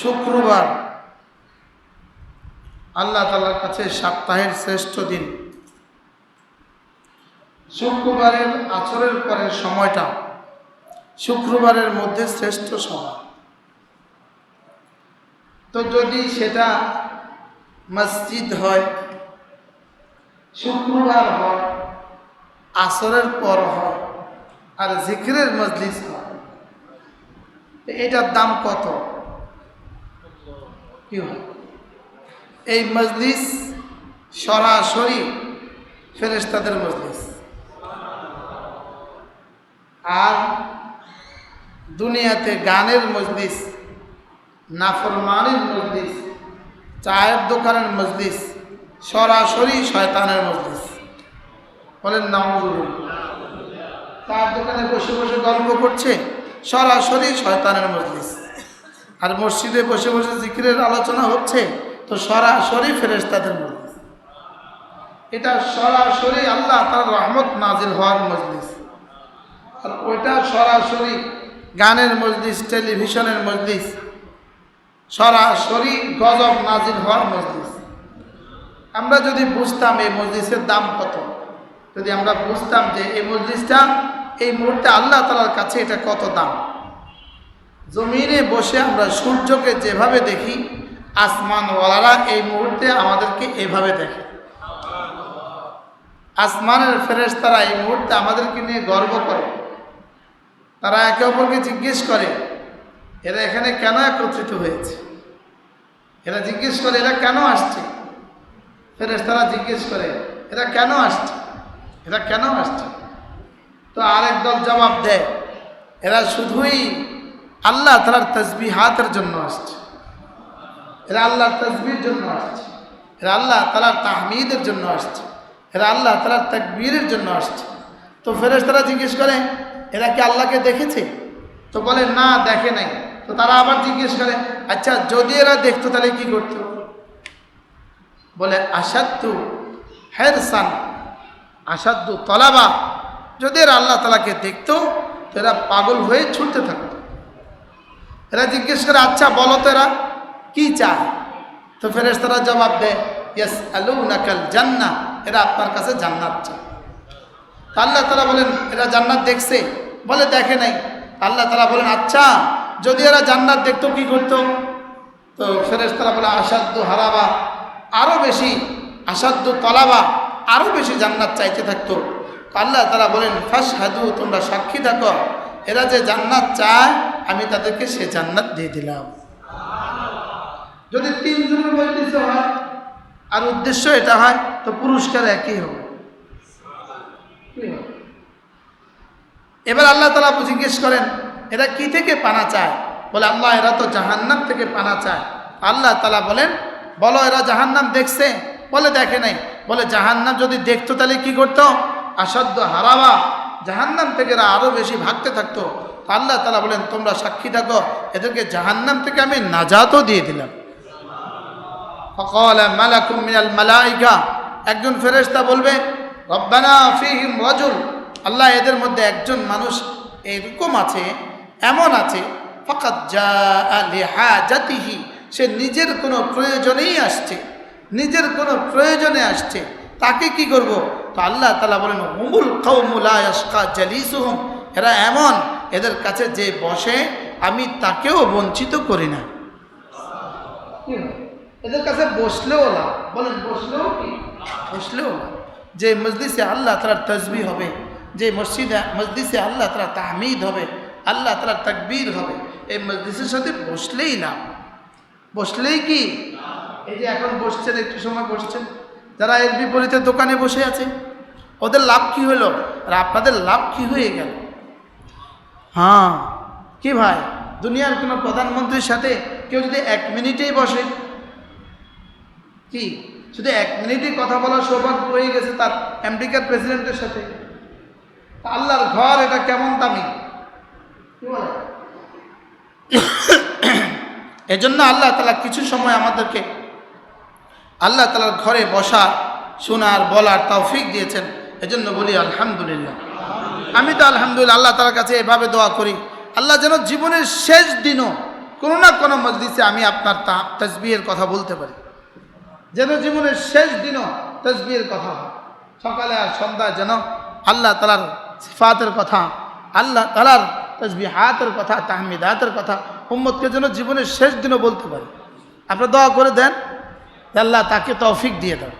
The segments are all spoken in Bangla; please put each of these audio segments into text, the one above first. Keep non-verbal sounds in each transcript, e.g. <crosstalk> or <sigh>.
শুক্রবার আল্লাহ তালার কাছে সপ্তাহের শ্রেষ্ঠ দিন। শুক্রবারের আচরের পরের সময়টা শুক্রবারের মধ্যে শ্রেষ্ঠ সময়। তো যদি সেটা মসজিদ হয়, শুক্রবার হয়, আসরের পর হয়, আর জিকিরের মজলিস হয় এটার দাম কত? কি হয় এই মজলিস সরাসরি ফেরেস্তাদের মজলিস। আর দুনিয়াতে গানের মজলিস, নাফরমানের মজলিস, চায়ের দোকানের মজলিস, সরাসরি শয়তানের মজলিস। বলেন নামজুরুল চায়ের দোকানে বসে বসে গল্প করছে, সরাসরি শয়তানের মজলিস। আর মসজিদে বসে বসে জিকিরের আলোচনা হচ্ছে, তো সরাসরি ফেরেশতাদের মজলিস এটা সরাসরি আল্লাহ তার রহমত নাজিল হওয়ার মজলিস। আর ওইটা সরাসরি গানের মজলিস, টেলিভিশনের মজলিস, সরাসরি গজব নাজিল হওয়ার মজলিস। আমরা যদি বুঝতাম এই মজলিসের দাম কত, যদি আমরা বুঝতাম যে এই মজলিসটা এই মুহূর্তে আল্লাহ তালার কাছে এটা কত দাম। জমিনে বসে আমরা সূর্যকে যেভাবে দেখি, আসমানওয়ালারা এই মুহূর্তে আমাদেরকে এভাবে দেখে। আসমানের ফেরেশ তারা এই মুহূর্তে আমাদেরকে নিয়ে গর্ব করে। তারা একে অপরকে জিজ্ঞেস করে, এরা এখানে কেন একত্রিত হয়েছে? এরা জিজ্ঞেস করে, এরা কেন আসছে? ফেরেশ তারা জিজ্ঞেস করে, এরা কেন আসছে? এরা কেন আসছে? তো আরেক দল জবাব দেয়, এরা শুধুই আল্লাহ তালার তসবি হাতের জন্য আসছে। এরা আল্লাহ তসবির জন্য আসছে। এরা আল্লাহ তালার তাহমিদের জন্য আসছে। এরা আল্লাহ তালার তকবীরের জন্য আসছে। তো ফেরেশ তারা জিজ্ঞেস করে, এরা কি আল্লাহকে দেখেছে? তো বলে, না, দেখে নাই। তো তারা আবার জিজ্ঞেস করে আচ্ছা যদি এরা দেখতো তাহলে কি করতো? বলে আসাদ্দু হেরসান আসাদ্দু তলাবা। যদি এরা আল্লাহ তালাকে দেখতো, তো এরা পাগল হয়ে ছুটতে থাকতো। এরা জিজ্ঞেস করে আচ্ছা বলো তো এরা, কি চায়? তো ফেরেস তারা জবাব দেয় ইয়েস আলু নাকাল জান্না এরা আপনার কাছে জান্নাত চায়। আল্লাহ তালা বলেন, এরা জান্নাত দেখছে? বলে, দেখে নাই। আল্লাহ তালা বলেন আচ্ছা যদি এরা জান্নাত দেখতো, কি করতো? তো ফেরেস তারা বলে আসাধ্য হারাবা আরও বেশি আসাধ্য তলাবা আরও বেশি জান্নাত চাইতে থাকতো। আল্লাহ তারা বলেন ফাঁস হাদু তোমরা সাক্ষী থাকো। এরা যে জান্নাত চায়, আমি তাদেরকে সে জান্নাত দিয়ে দিলাম। যদি তিনজনের মজলিসে হয়, আর উদ্দেশ্য এটা হয়, তো পুরস্কার একই হবে? এবার আল্লাহ তালা জিজ্ঞেস করেন, এরা কি থেকে পানা চায়? বলে, আল্লাহ, এরা তো জাহান্নাম থেকে পানা চায়। আল্লাহ তালা বলেন, বলো, এরা জাহান্নাম দেখছে? বলে, দেখে নাই। বলে, জাহান্নাম যদি দেখতো তাহলে কি করতো? আসাধ্য হারাবা। জাহান্নাম থেকে এরা আরও বেশি ভাগতে থাকতো। আল্লাহ তালা বলেন, তোমরা সাক্ষী থাকো, এদেরকে জাহান্নাম থেকে আমি নাজাতও দিয়ে দিলাম। ফকল মালাকুম মিনাল মালাইকা। একজন ফেরেশতা বলবে, রব্বানা ফিহিম রজুল। আল্লাহ এদের মধ্যে একজন মানুষ এরকম আছে, এমন আছে ফকাত যা জাতিহি সে নিজের কোনো প্রয়োজনেই আসছে, নিজের কোনো প্রয়োজনে আসছে। তাকে কি করব? তো আল্লাহ তালা বলেন, হুমুল কৌমুলায়স্কা জালিসুহম। এরা এমন, এদের কাছে যে বসে, আমি তাকেও বঞ্চিত করি না। এদের কাছে বসলেও না বলেন, বসলেও কি? বসলেও না যে মসজিদে আল্লাহ তালার তসবি হবে, যে মসজিদে মসজিদে আল্লাহ তালা তাহমিদ হবে, আল্লাহ তালার তাকবীর হবে, এই মসজিদের সাথে বসলেই না বসলেই কি? এই যে এখন বসছেন, একটু সময় বসছেন। যারা এর বিপরীতে দোকানে বসে আছে, ওদের লাভ কি হলো? আর আপনাদের লাভ কি হয়ে গেল? হ্যাঁ কি ভাই? দুনিয়ার কোনো প্রধানমন্ত্রীর সাথে কেউ যদি এক মিনিটেই বসে, কি? শুধু এক মিনিটই কথা বলার সৌভাগ্য হয়ে গেছে তার আমেরিকার প্রেসিডেন্টের সাথে আল্লাহর ঘর এটা কেমন দামি? <coughs> এজন্য আল্লাহ তালা কিছু সময় আমাদেরকে আল্লাহ তালার ঘরে বসা, শোনার, বলার তৌফিক দিয়েছেন। এজন্য বলি আলহামদুলিল্লাহ। আমি তো আলহামদুলিল্লাহ আল্লাহ তালার কাছে এভাবে দোয়া করি। আল্লাহ যেন জীবনের শেষ দিনও কোনো না কোনো মজলিসে আমি আপনার তা তসবিহের কথা বলতে পারি। যেন জীবনের শেষ দিনও তসবিহের কথা সকালে আর সন্ধ্যায় যেন আল্লাহ তালার সিফাতের কথা, আল্লাহ তালার তসবি হাতের কথা, তাহমিদাতের কথা, উম্মতকে যেন জীবনের শেষ দিনও বলতে পারে। আপনার দোয়া করে দেন। আল্লাহ তাকে তৌফিক দিয়ে দেন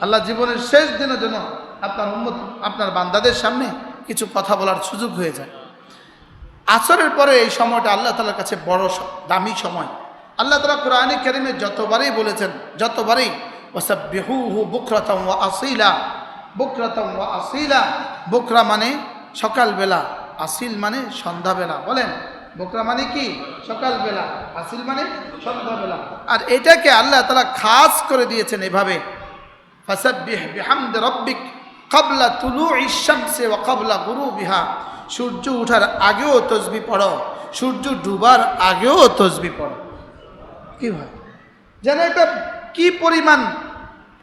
আল্লাহ জীবনের শেষ দিনের জন্য আপনার উম্মত, আপনার বান্দাদের সামনে কিছু কথা বলার সুযোগ হয়ে যায়। আসরের পরে এই সময়টা আল্লাহ তালার কাছে বড় দামি সময়। আল্লাহ তালা কোরআনে কেরিমে যতবারই বলেছেন, যতবারই ওসব বেহু হু বুকরতম ও আসিলা। বুকরতম ও আসিলা। বুকরা মানে সকালবেলা, আসিল মানে সন্ধ্যাবেলা। বলেন বুকরা মানে কি? সকালবেলা। আসিল মানে সন্ধ্যাবেলা। আর এটাকে আল্লাহ তালা খাস করে দিয়েছেন এভাবে। রব্বিক কাবলা তুলু ইশামসে ও কাবলা গুরু বিহা সূর্য ওঠার আগেও তসবি পড়ো, সূর্য ডুবার আগেও তসবি পড়ো। কি ভাই? যেন একটা কি পরিমাণ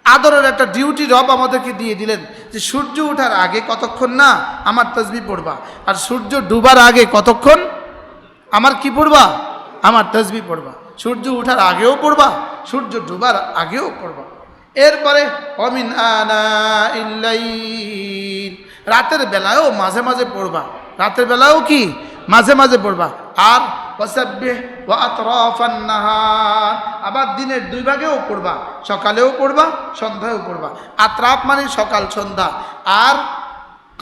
আদরের একটা ডিউটি রব আমাদেরকে দিয়ে দিলেন যে, সূর্য ওঠার আগে কতক্ষণ না আমার তসবি পড়বা, আর সূর্য ডুবার আগে কতক্ষণ? আমার কি পড়বা? আমার তসবি পড়বা। সূর্য ওঠার আগেও পড়বা, সূর্য ডুবার আগেও পড়বা। এরপরে, অমিন আনা ইল্লাইল। রাতের বেলায়ও মাঝে মাঝে পড়বা। রাতের বেলায়ও কি? মাঝে মাঝে পড়বা। আর আবার দিনের দুই ভাগেও পড়বা। সকালেও পড়বা, সন্ধ্যায়ও পড়বা। আতরাফ মানে সকাল, সন্ধ্যা। আর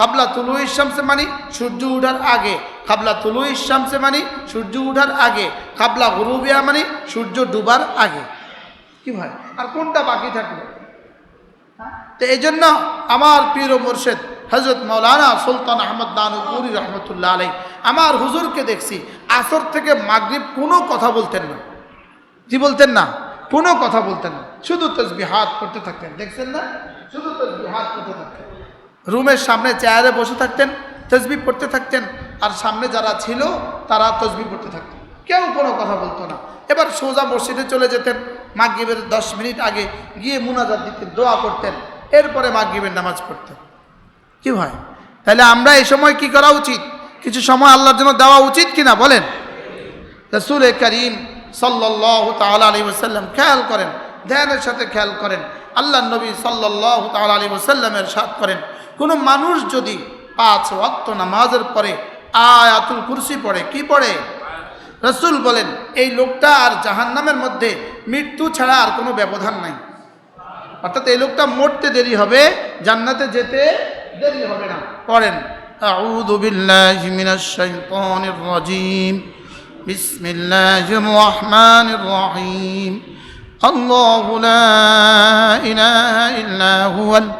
কাবলা তুলু ইসামসে মানি সূর্য উঠার আগে। কাবলা তুলু ইসামসে মানি সূর্য উঠার আগে। কাবলা গুরুবিয়া মানি সূর্য ডুবার আগে। কি ভাই? আর কোনটা বাকি থাকল? তো এই জন্য আমার পীর মুর্শেদ হজরত মৌলানা সুলতান আহমদ দানুপুরি রহমতুল্লাহ আলাই আমার হুজুরকে দেখছি, আসর থেকে মাগরিব কোনো কথা বলতেন না। কি বলতেন না, কোনো কথা বলতেন না। শুধু তসবি হাত করতে থাকতেন। দেখছেন না? শুধু তসবি হাত করতে থাকতেন। রুমের সামনে চেয়ারে বসে থাকতেন, তসবি পড়তে থাকতেন, আর সামনে যারা ছিল, তারা তসবি পড়তে থাকতেন কেউ কোনো কথা বলতো না। এবার সোজা মসজিদে চলে যেতেন। মাগরিবের দশ মিনিট আগে গিয়ে মুনাজাত দিতেন, দোয়া করতেন। এরপরে মাগরিবের নামাজ পড়তেন। কি হয় তাহলে আমরা এই সময় কি করা উচিত? কিছু সময় আল্লাহর জন্য দেওয়া উচিত কিনা বলেন? রসুল করিম ওসাল্লাম খেয়াল করেন, ধ্যানের সাথে খেয়াল করেন। আল্লাহ নবী সাল্লাহ তাল আলী ওসাল্লামের সাথ করেন। কোনো মানুষ যদি পাঁচ ওয়াক্ত নামাজের পরে আয়াতুল কুরসি পড়ে কি পড়ে রসুল বলেন এই লোকটা আর জাহান্নামের মধ্যে মৃত্যু ছাড়া আর কোনো ব্যবধান নাই অর্থাৎ এই লোকটা মরতে দেরি হবে জান্নাতে যেতে দেরি হবে না পড়েন أعوذ بالله من الشيطان الرجيم بسم الله الرحمن الرحيم الله لا إله إلا هو الحي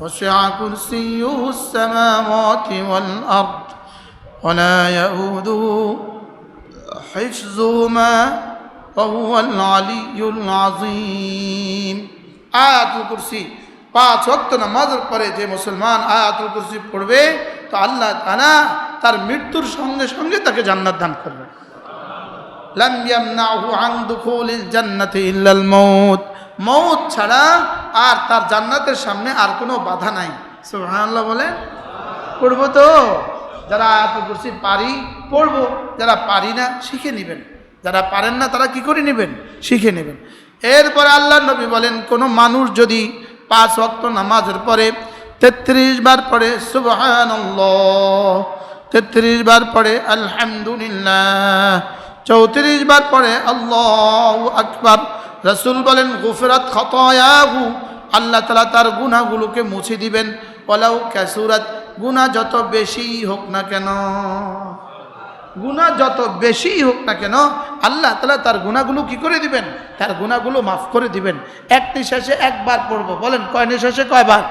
وسع كرسيه السماوات والأرض ولا يؤوده حفظهما وهو العلي العظيم আয়াতুল কুরসি পাঁচ ওয়াক্ত নামাজের পরে যে মুসলমান আয়াতুল কুরসি পড়বে তো আল্লাহ তাআলা তার মৃত্যুর সঙ্গে সঙ্গে তাকে জান্নাত দান করবে লাম ইয়ামনাহু আন দুখুলিল জান্নাতি ইল্লাল মাউত মৌত ছাড়া আর তার জান্নাতের সামনে আর কোনো বাধা নাই। সুবহানাল্লাহ বলেন পড়ব তো। যারা আয়াতুল কুরসি পারি, পড়ব। যারা পারি না, শিখে নেবেন। যারা পারেন না, তারা কি করে নেবেন? শিখে নেবেন। এরপরে আল্লাহ নবী বলেন, কোনো মানুষ যদি পাঁচ ওয়াক্ত নামাজের পরে তেত্রিশ বার পড়ে, সুবহানাল্লাহ, তেত্রিশ বার পড়ে, আলহামদুলিল্লাহ, চৌত্রিশ বার পড়ে, আল্লাহ আকবার রসুল বলেন, গুফরাত খতয়াহু। আল্লাহ তালা তার গুনাহগুলোকে মুছে দিবেন। ওলাউ ক্যাসুরাত গুনাহ যত বেশি হোক না কেন। গুনাহ যত বেশি হোক না কেন, আল্লাহ তালা তার গুণাগুলো কি করে দিবেন? তার গুণাগুলো মাফ করে দিবেন। এক নিঃশ্বাসে একবার পড়ব। বলেন, কয় নিঃশ্বাসে, কয়বার?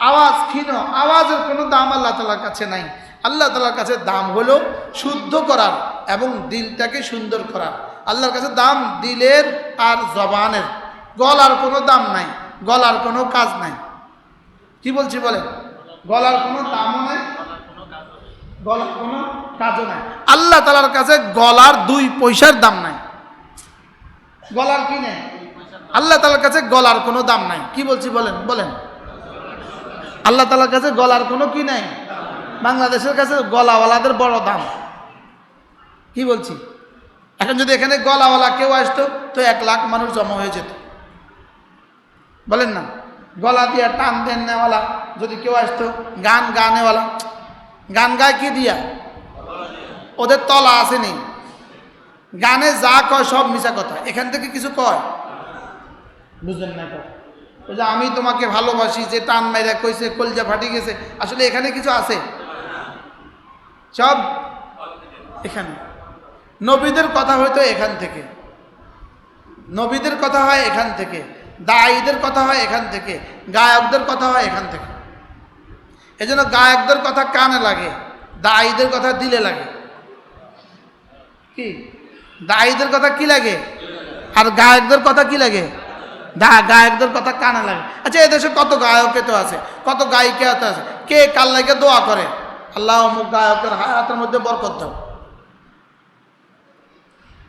আওয়াজ ক্ষীণ, আওয়াজের কোনো দাম আল্লাহ তালার কাছে নাই। আল্লাহ তালার কাছে দাম হলো শুদ্ধ করার এবং দিলটাকে সুন্দর করার। আল্লাহর কাছে দাম দিলের আর জবানের। গলার কোনো দাম নাই, গলার কোনো কাজ নাই। কি বলছি বলেন? গলার কোনো দামও নাই, গলার কোনো কাজও নাই। আল্লাহ তালার কাছে গলার দুই পয়সার দাম নাই। গলার কি নেই? আল্লাহ তালার কাছে গলার কোনো দাম নাই। কি বলছি বলেন? বলেন। আল্লাহ তালার কাছে গলার কোনো কি নাই? বাংলাদেশের কাছে গলাওয়ালাদের বড় দাম। কি বলছি? এখন যদি এখানে গলাওয়ালা কেউ আসতো, তো এক লাখ মানুষ জমা হয়ে যেত। বলেন না, গলা দিয়া টান দেন নেওয়ালা, যদি কেউ আসতো, গান গানেওয়ালা, গান গায় কি দিয়া? ওদের তলা আসেনি গানে যা কয় সব মিশা কথা, এখান থেকে কিছু কয়? বুঝলেন না যে আমি তোমাকে ভালোবাসি, যে টান মাইরা কইছে, কলজা ফাটি গেছে, আসলে এখানে কিছু আছে? সব এখানে। নবীদের কথা হয়তো এখান থেকে। নবীদের কথা হয় এখান থেকে। দায়ীদের কথা হয় এখান থেকে। গায়কদের কথা হয় এখান থেকে। এই জন্য গায়কদের কথা কানে লাগে দায়ীদের কথা দিলে লাগে। কি? দায়ীদের কথা কি লাগে? আর গায়কদের কথা কি লাগে? দা, গায়কদের কথা কানে লাগে। আচ্ছা এদেশে কত গায়কে তো আছে? কত গায়িকা তো আছে? কে কাল লাগে দোয়া করে? আল্লাহ অমুক গায়কের হায়াতের মধ্যে বরকত দাও।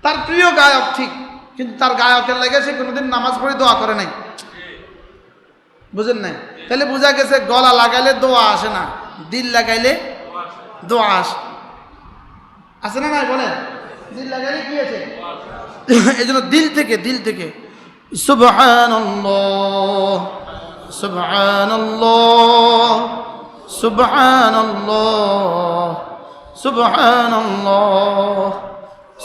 তার প্রিয় গায়ক ঠিক, কিন্তু তার গায়কের লেগে সে কোনোদিন নামাজ পড়ে দোয়া করে নাই। বুঝেন নাই? তাহলে বোঝা গেছে গলা লাগাইলে দোয়া আসে না, দিল লাগাইলে দোয়া আসে। আসে না নাই দিল লাগাইলে কি আছে এই জন্য দিল থেকে দিল থেকে। সুবহানাল্লাহ সুবহানাল্লাহ সুবহানাল্লাহ সুবহানাল্লাহ।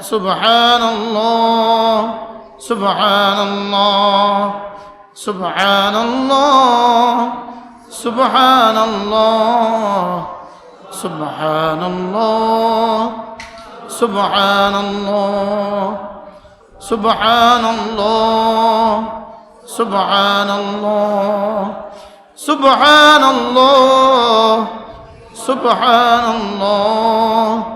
سبحان الله سبحان الله سبحان الله سبحان الله سبحان الله سبحان الله سبحان الله سبحان الله سبحان الله سبحان الله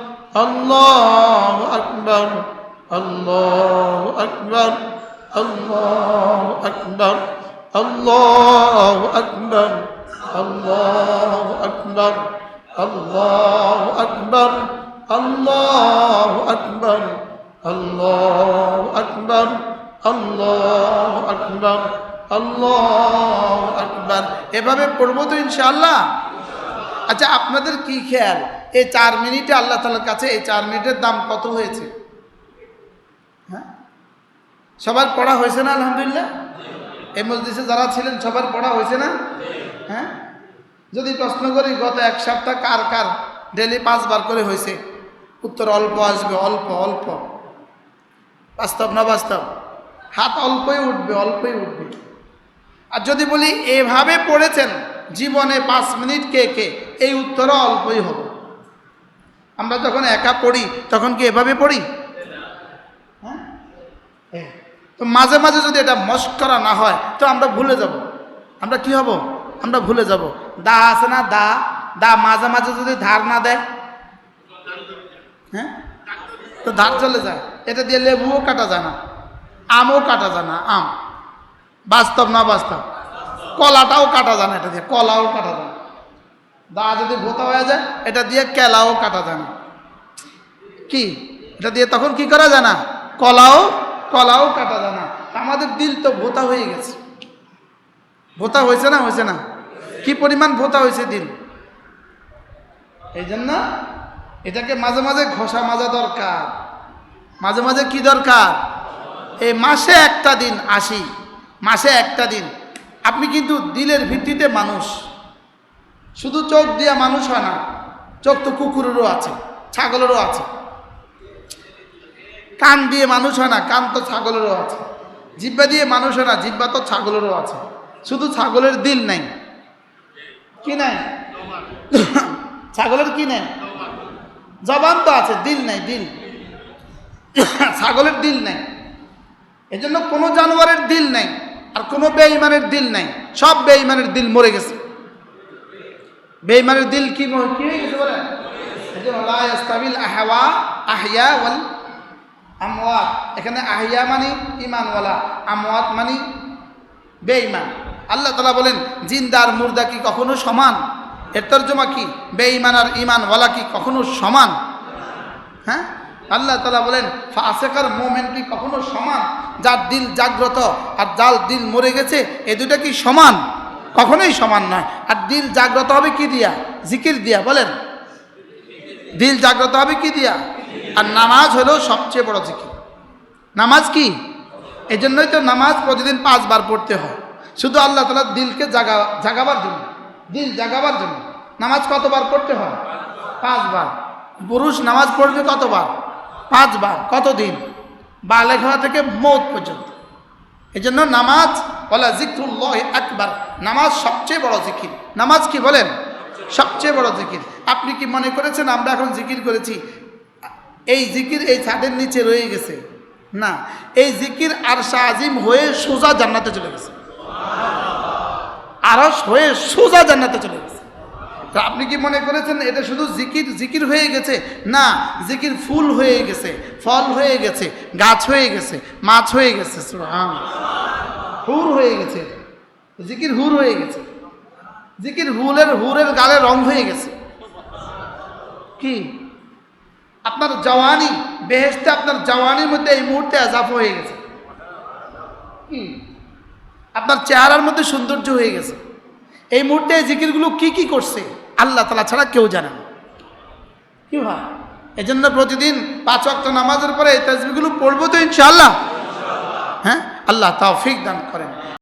الله أكبر الله أكبر الله أكبر الله أكبر الله أكبر الله أكبر الله أكبر الله أكبر الله أكبر الله أكبر এভাবে পড়বো তো ইনশাআল্লাহ আচ্ছা আপনাদের কি খেয়াল? এই চার মিনিটে আল্লাহ তালার কাছে এই চার মিনিটের দাম কত হয়েছে? হ্যাঁ? সবার পড়া হয়েছে না, আলহামদুলিল্লাহ? এই মসজিদে যারা ছিলেন, সবার পড়া হয়েছে না? হ্যাঁ? যদি প্রশ্ন করি, গত এক সপ্তাহ কার কার ডেলি পাঁচবার করে হয়েছে? উত্তর অল্প আসবে, অল্প অল্প। বাস্তব না বাস্তব? হাত অল্পই উঠবে অল্পই উঠবে। আর যদি বলি, এভাবে পড়েছেন জীবনে পাঁচ মিনিট কে কে? এই উত্তরও অল্পই হবে। আমরা যখন একা পড়ি, তখন কি এভাবে পড়ি? হ্যাঁ? তো মাঝে মাঝে যদি এটা মস্করা না হয়, তো আমরা ভুলে যাব। আমরা কি হব? আমরা ভুলে যাব। দা আছে না দা? দা মাঝে মাঝে যদি ধার না দেয়? হ্যাঁ? তো ধার চলে যায়। এটা দিয়ে লেবুও কাটা যায় না, আমও কাটা যায় না, আম। বাস্তব না বাস্তব? কলাটাও কাটা যায় না, এটা দিয়ে কলাও কাটা যায় দা যদি ভোতা হয়ে যায়, এটা দিয়ে কেলাও কাটা যায় না। কি? এটা দিয়ে তখন কি করা যায় না? কলাও কলাও কাটা যায় না। আমাদের দিল তো ভোতা হয়ে গেছে। ভোতা হয়েছে না হয়েছে না? কি পরিমাণ ভোতা হয়েছে দিল? এই জন্য এটাকে মাঝে মাঝে ঘষা মাজা দরকার। মাঝে মাঝে কি দরকার? এই মাসে একটা দিন আসি মাসে একটা দিন। আপনি কিন্তু দিলের ভিত্তিতে মানুষ। শুধু চোখ দিয়ে মানুষ হয় না, চোখ তো কুকুরেরও আছে, ছাগলেরও আছে। কান দিয়ে মানুষ হয় না, কান তো ছাগলেরও আছে। জিব্বা দিয়ে মানুষ হয় না, জিব্বা তো ছাগলেরও আছে। শুধু ছাগলের দিল নাই। কি নাই? ছাগলের কি নাই? জবান তো আছে, দিল নাই, দিল। ছাগলের দিল নাই। এজন্য কোনো জানোয়ারের দিল নাই। আর কোনো বেঈমানের দিল নাই। সব বেঈমানের দিল মরে গেছে। বেঈমানের দিল কি আমওয়াত। এখানে আহিয়া মানে ইমানওয়ালা আমওয়াত মানে বেঈমান। আল্লাহ তালা বলেন জিন্দার মুর্দা কি কখনো সমান? এর তর্জমা কি? বেঈমান আর ইমানওয়ালা কি কখনো সমান? হ্যাঁ? আল্লাহ তালা বলেন, ফাসেকার মোমেন কি কখনো সমান? যার দিল জাগ্রত আর যার দিল মরে গেছে, এ দুটা কি সমান? কখনোই সমান নয়। আর দিল জাগ্রত হবে কি দিয়া? জিকির দিয়া, বলেন। দিল জাগ্রত হবে কি দিয়া? আর নামাজ হলো সবচেয়ে বড় জিকির। নামাজ কি? জন্যই তো নামাজ প্রতিদিন পাঁচবার পড়তে হয়। শুধু আল্লাহ তালা দিলকে জাগা, জাগাবার জন্য। দিল জাগাবার জন্য। নামাজ কতবার পড়তে হয়? পাঁচবার। পুরুষ নামাজ পড়বে কতবার? পাঁচবার, কতদিন? বালেক হওয়া থেকে মৌত পর্যন্ত। এই জন্য নামাজ বলা জিক্রুল্লাহ একবার নামাজ সবচেয়ে বড় জিকির। নামাজ কি বলেন? সবচেয়ে বড় জিকির। আপনি কি মনে করেছেন আমরা এখন জিকির করেছি? এই জিকির এই ছাদের নিচে রয়ে গেছে। না, এই জিকির আর আজিম হয়ে সোজা জান্নাতে চলে গেছে। আরস হয়ে সোজা জান্নাতে চলে গেছে। তা আপনি কি মনে করেছেন এটা শুধু জিকির জিকির হয়ে গেছে? না, জিকির ফুল হয়ে গেছে, ফল হয়ে গেছে, গাছ হয়ে গেছে, মাছ হয়ে গেছে সুবহান। হুর হয়ে গেছে। জিকির হুর হয়ে গেছে। জিকির হুলের, হুরের গালে রং হয়ে গেছে। কি? আপনার জওয়ানি বেহেস্তে আপনার জওয়ানির মধ্যে এই মুহূর্তে আজাফ হয়ে গেছে। কি? আপনার চেহারার মধ্যে সৌন্দর্য হয়ে গেছে। এই মুহূর্তে জিকিরগুলো কি কি করছে? আল্লাহ তালা ছাড়া কেউ জানে না। কি এই জন্য প্রতিদিন পাঁচ অক্ট নামাজের পরে এই তাজবিগুলো পড়ব তো ইনশাআল্লাহ। হ্যাঁ? আল্লাহ তাও ফিক দান করেন।